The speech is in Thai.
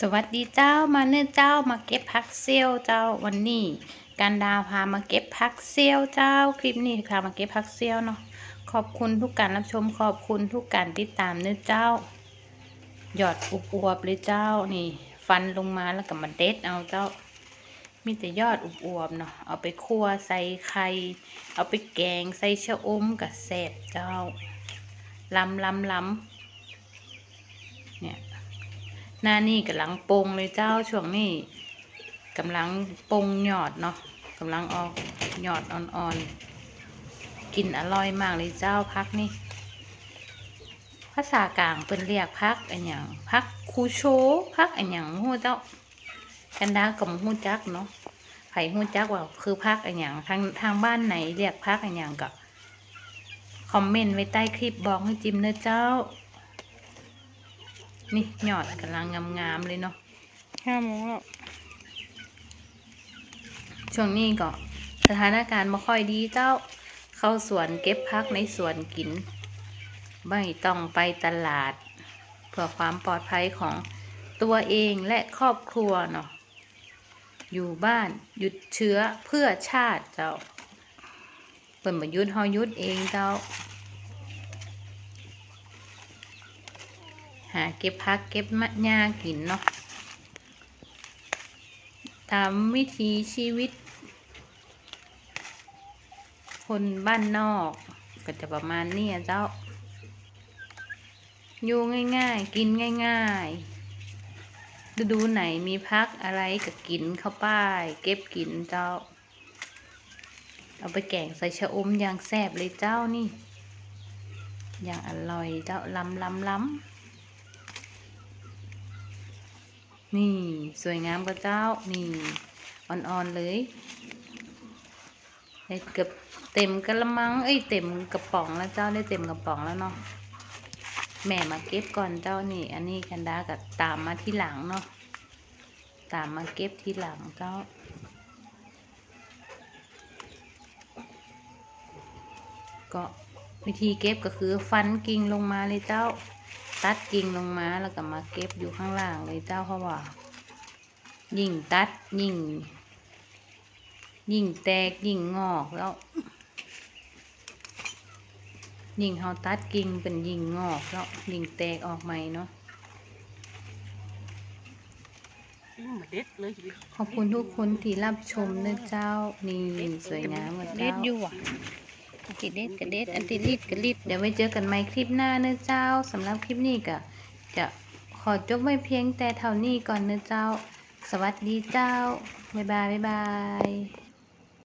สวัสดีเจ้ามาเนื้อเจ้ามาเก็บพักเซียวเจ้าวันนี้การดาวพามาเก็บพักเซียวเจ้าคลิปนี้พามาเก็บพักเซียวเนาะขอบคุณทุกการรับชมขอบคุณทุกการติดตามเนื้อเจ้า หยอดอุบอวบเลยเจ้านี่ ฟันลงมาแล้วก็มาเด็ดเอาเจ้า มีแต่ยอดอุบอวบเนาะเอาไปคั่วใส่ไข่เอาไปแกงใส่ชะอมกับแซ่บเจ้าลำลำลำเนี่ย หน้านี่กำลังปงเลยเจ้าช่วงนี้กำลังปงหยอดเนาะกำลังออกหยอดอ่อนๆกินอร่อยมากเลยเจ้าพักนี่ภาษากลางเป็นเรียกพักอันหยังพักคูโชพักอันหยังหูเจ้ากันดากับหูจักเนาะไผ่หูจักว่าคือพักอันหยังทางทางบ้านไหนเรียกพักอันหยังก็คอมเมนต์ไว้ใต้คลิปบอกให้จิมเนอะเจ้า นี่หยอดกำลังงามๆเลยเนาะห้าโมงแล้ว ช่วงนี้ก็สถานการณ์ไม่ค่อยดีเจ้า เข้าสวนเก็บพักในสวนกิน ไม่ต้องไปตลาด เพื่อความปลอดภัยของตัวเองและครอบครัวเนาะ อยู่บ้านหยุดเชื้อเพื่อชาติเจ้า เปิดมายุดเฮายุดเองเจ้า หาเก็บพักเก็บมะหญ้ากินเนาะตามวิถีชีวิต คนบ้านนอก ก็จะประมาณนี้เจ้า อยู่ง่ายๆ กินง่ายๆ ฤดูไหนมีพักอะไรก็กินเข้าไป้ายเก็บกินเจ้า เอาไปแกงใส่ชะอมอย่างแซ่บเลยเจ้านี่ อย่างอร่อยเจ้าล้ำล้ำล้ำ นี่ สวยงามกับเจ้า นี่ อ่อนๆเลยได้เกือบเต็มกระมัง เอ้ย เต็มกระป๋องแล้วเจ้าได้เต็มกระป๋องแล้วเนาะ แม่มาเก็บก่อนเจ้านี่ อันนี้กันดากับตามมาที่หลังเนาะ ตามมาเก็บที่หลังเจ้าก็วิธีเก็บก็คือฟันกิ่งลงมาเลยเจ้า ตัดกิ่งลงมาแล้วก็มาเก็บอยู่ข้างล่างเลยเจ้าเพราะว่า ยิ่งตัดยิ่ง ยิ่งแตกยิ่งงอกแล้ว ยิ่งเฮาตัดกิ่งเป็นยิ่งงอกแล้วยิ่งแตกออกใหม่เนาะอืมเด็ดเลยชีวิตขอบคุณทุกคนที่รับชมนะเจ้านี่สวยงามกับเด็เจ้า ดอยู่อะเด็ดกระเด็ดอันติลิดกระลิดเดี๋ยวไว้เจอกันใหม่คลิปหน้าเนอะเจ้าสำหรับคลิปนี้ก็จะขอจบไว้เพียงแต่เท่านี้ก่อนเนอะเจ้า สวัสดีเจ้าบ๊ายบายบ๊ายบาย